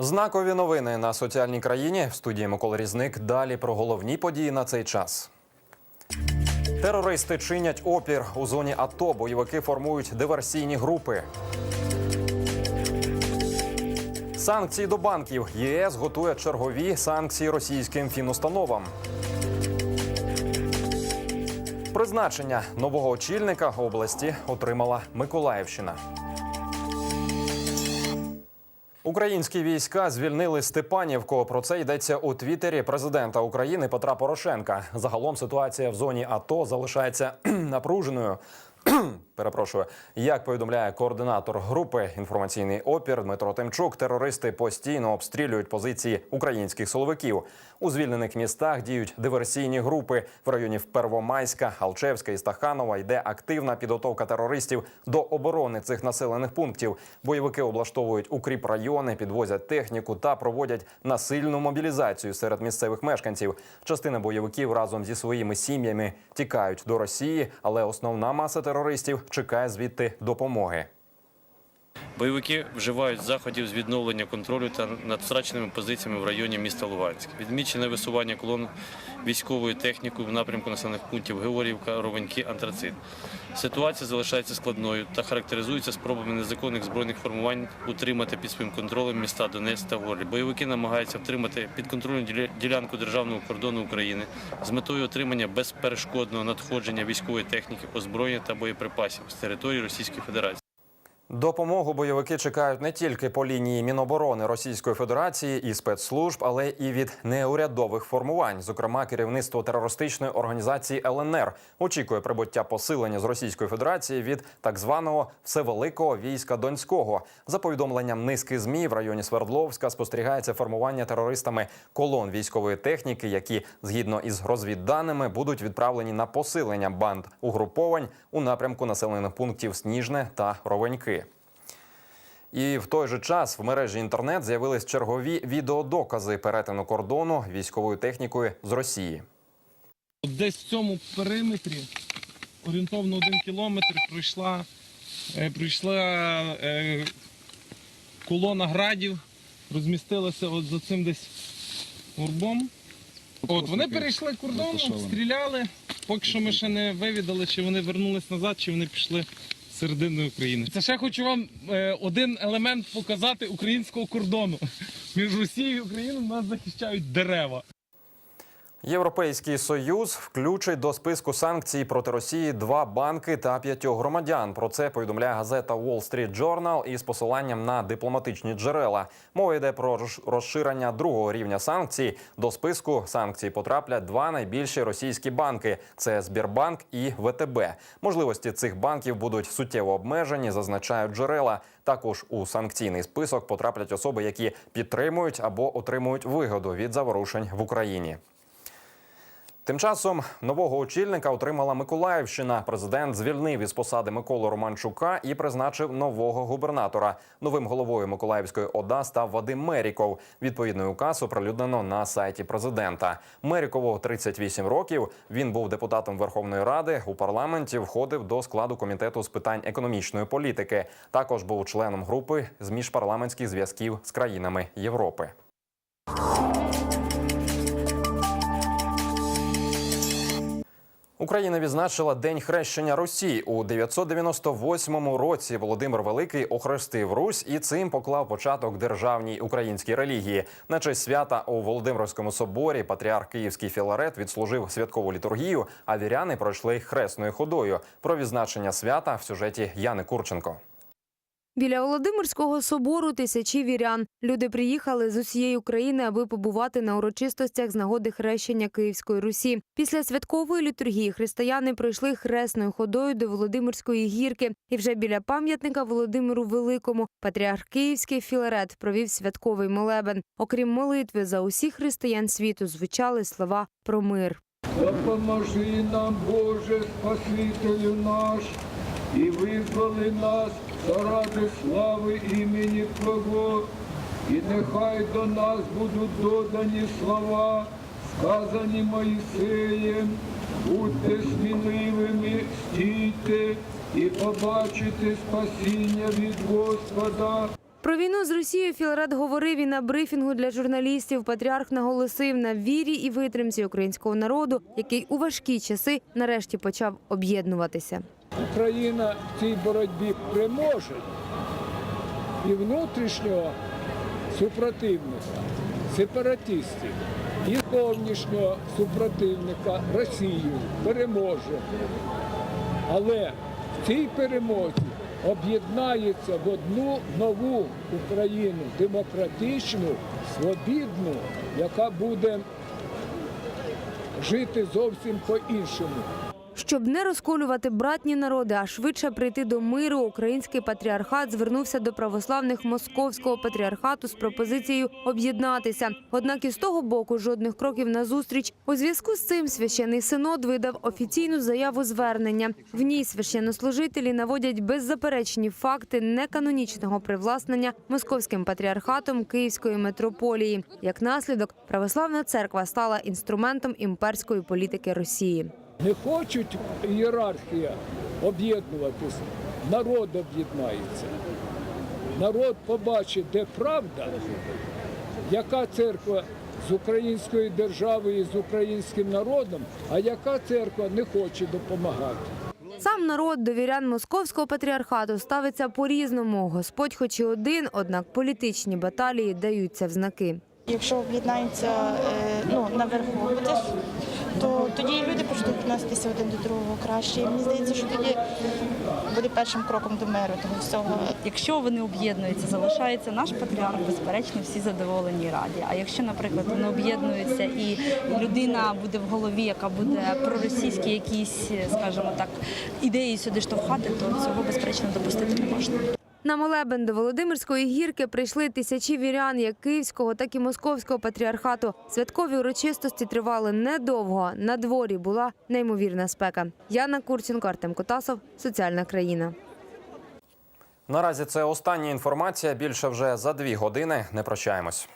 Знакові новини на соціальній країні в студії Микола Різник. Далі про головні події на цей час. Терористи чинять опір у зоні АТО. Бойовики формують диверсійні групи. Санкції до банків. ЄС готує чергові санкції російським фінустановам. Призначення нового очільника області отримала Миколаївщина. Українські війська звільнили Степанівку. Про це йдеться у твіттері президента України Петра Порошенка. Загалом ситуація в зоні АТО залишається напруженою. Перепрошую, як повідомляє координатор групи інформаційний опір Дмитро Тимчук, терористи постійно обстрілюють позиції українських силовиків. У звільнених містах діють диверсійні групи в районі Первомайська, Алчевська і Стаханова. Йде активна підготовка терористів до оборони цих населених пунктів. Бойовики облаштовують укріп райони, підвозять техніку та проводять насильну мобілізацію серед місцевих мешканців. Частина бойовиків разом зі своїми сім'ями тікають до Росії, але основна маса терористів чекає звідти допомоги. Бойовики вживають заходів з відновлення контролю та над втраченими позиціями в районі міста Луганськ. Відмічене висування колон військової техніки в напрямку населених пунктів Георгіївка, Ровеньки, Антрацит. Ситуація залишається складною та характеризується спробами незаконних збройних формувань утримати під своїм контролем міста Донець та Горлі. Бойовики намагаються втримати підконтрольну ділянку державного кордону України з метою отримання безперешкодного надходження військової техніки, озброєння та боєприпасів з території Російської Федерації. Допомогу бойовики чекають не тільки по лінії Міноборони Російської Федерації і спецслужб, але і від неурядових формувань. Зокрема, керівництво терористичної організації ЛНР очікує прибуття посилення з Російської Федерації від так званого всевеликого війська Донського. За повідомленням низки змі в районі Свердловська спостерігається формування терористами колон військової техніки, які згідно із розвідданими будуть відправлені на посилення банд угруповань у напрямку населених пунктів Сніжне та Ровеньки. І в той же час в мережі інтернет з'явились чергові відеодокази перетину кордону військовою технікою з Росії. Десь в цьому периметрі орієнтовно один кілометр пройшла, е, пройшла е, колона градів, розмістилася от за цим десь горбом. От вони перейшли кордон, стріляли. Поки що ми ще не вивідали, чи вони вернулись назад, чи вони пішли серединою України. Це ще хочу вам е, один елемент показати українського кордону. Між Росією і Україною нас захищають дерева. Європейський союз включить до списку санкцій проти Росії два банки та п'ятьох громадян. Про це повідомляє газета Wall Street Journal із посиланням на дипломатичні джерела. Мова йде про розширення другого рівня санкцій. До списку санкцій потраплять два найбільші російські банки: це Збірбанк і ВТБ. Можливості цих банків будуть суттєво обмежені, зазначають джерела. Також у санкційний список потраплять особи, які підтримують або отримують вигоду від заворушень в Україні. Тим часом нового очільника отримала Миколаївщина. Президент звільнив із посади Миколу Романчука і призначив нового губернатора. Новим головою Миколаївської ОДА став Вадим Меріков. Відповідний указ оприлюднено на сайті президента. Мерікову 38 років. Він був депутатом Верховної Ради у парламенті. Входив до складу комітету з питань економічної політики. Також був членом групи з міжпарламентських зв'язків з країнами Європи. Україна відзначила День хрещення Русі у 998 році. Володимир Великий охрестив Русь і цим поклав початок державній українській релігії. На честь свята у Володимирському соборі патріарх Київський Філарет відслужив святкову літургію. А віряни пройшли хресною ходою. Про відзначення свята в сюжеті Яни Курченко. Біля Володимирського собору тисячі вірян. Люди приїхали з усієї України, аби побувати на урочистостях з нагоди хрещення Київської Русі. Після святкової літургії християни пройшли хресною ходою до Володимирської гірки. І вже біля пам'ятника Володимиру Великому патріарх Київський Філарет провів святковий молебен. Окрім молитви за усіх християн світу, звучали слова про мир. Допоможи нам, Боже, Спасителю наш, і визволи нас заради слави імені Твого, і нехай до нас будуть додані слова, сказані Моїсеєм, будьте сміливими, стійте і побачите спасіння від Господа. Про війну з Росією Філарет говорив і на брифінгу для журналістів. Патріарх наголосив на вірі і витримці українського народу, який у важкі часи нарешті почав об'єднуватися. Україна в цій боротьбі переможе і внутрішнього супротивника, сепаратистів, і зовнішнього супротивника Росію переможе. Але в цій перемозі об'єднається в одну нову Україну, демократичну, свобідну, яка буде жити зовсім по-іншому. Щоб не розколювати братні народи, а швидше прийти до миру, український патріархат звернувся до православних московського патріархату з пропозицією об'єднатися. Однак із того боку жодних кроків назустріч. У зв'язку з цим священний синод видав офіційну заяву звернення. В ній священнослужителі наводять беззаперечні факти неканонічного привласнення московським патріархатом Київської митрополії. Як наслідок, православна церква стала інструментом імперської політики Росії. Не хочуть ієрархія об'єднуватись, народ об'єднається. Народ побачить, де правда, яка церква з українською державою і з українським народом, а яка церква не хоче допомагати. Сам народ до вірян московського патріархату ставиться по-різному. Господь хоч і один, однак політичні баталії даються в знаки. Якщо об'єднаються е, ну, наверху, то тоді почнуть відноситися один до другого краще. І мені здається, що тоді буде першим кроком до миру того всього. Якщо вони об'єднуються, залишається наш патріарх, безперечно, всі задоволені і раді. А якщо, наприклад, вони об'єднуються і людина буде в голові, яка буде проросійські якісь, скажімо так, ідеї сюди штовхати, то цього безперечно допустити не можна. На молебен до Володимирської гірки прийшли тисячі вірян як київського, так і московського патріархату. Святкові урочистості тривали недовго. На дворі була неймовірна спека. Яна Курченко, Артем Котасов, Соціальна країна. Наразі це остання інформація. Більше вже за дві години. Не прощаємось.